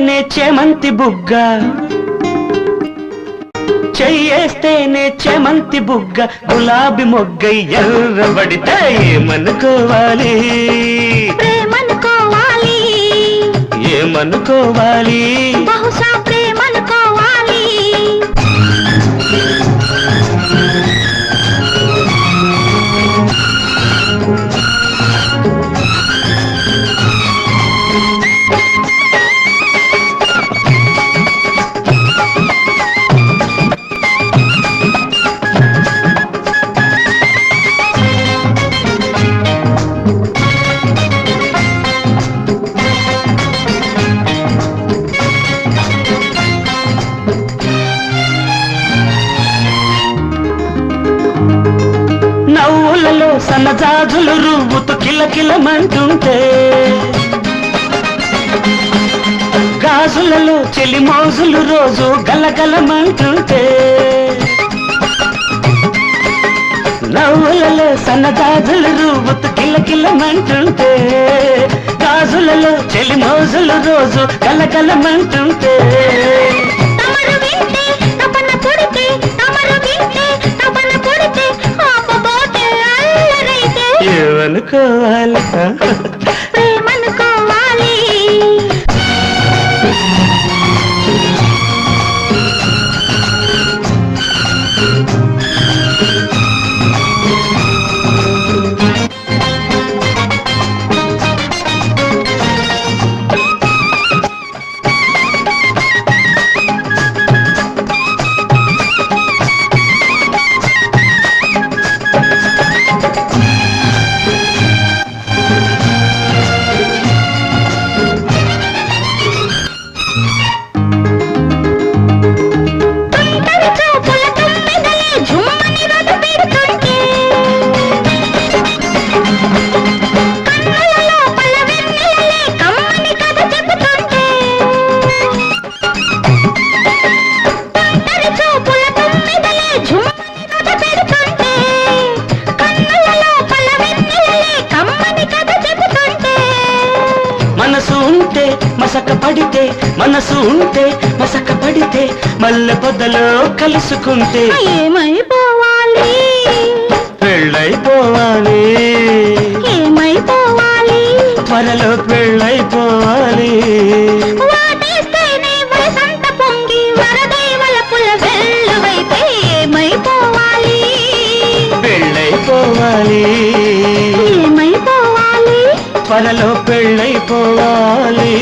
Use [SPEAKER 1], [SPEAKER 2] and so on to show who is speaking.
[SPEAKER 1] చెయ్యేస్తేనే చేమంతి బుగ్గ. చెయ్యేస్తేనే చేమంతి బుగ్గ. గులాబీ మొగ్గ ఎర్రబడితే ఏమనుకోవాలి
[SPEAKER 2] ప్రేమనుకోవాలి.
[SPEAKER 1] ఏమనుకోవాలి? నవ్వులలో సన్నజాజులు రువ్వుతూ కిలకిలమంటుంటే. గాజులలో చెలి మోజులు రోజు గలగలమంటుంటే. నవ్వులలో సన్నజాజులు రువ్వుతూ కిలకిలమంటుంటే. గాజులలో చెలి మోజులు రోజు గలగలమంటుంటే. ఏమనుకోవాలి? ఏమనుకోవాలి? ఉంటే మసక పడితే మనసు ఉంటే మసక పడితే మల్లె పొదలో కలుసుకుంటే.
[SPEAKER 2] ఏమైపోవాలి?
[SPEAKER 1] పెళ్ళైపోవాలి.
[SPEAKER 2] ఏమైపోవాలి?
[SPEAKER 1] త్వరలో పెళ్ళైపోవాలి. పెళ్ళైపోవాలి.
[SPEAKER 2] ఏమైపోవాలి
[SPEAKER 1] పెళ్ళైపోవాలి.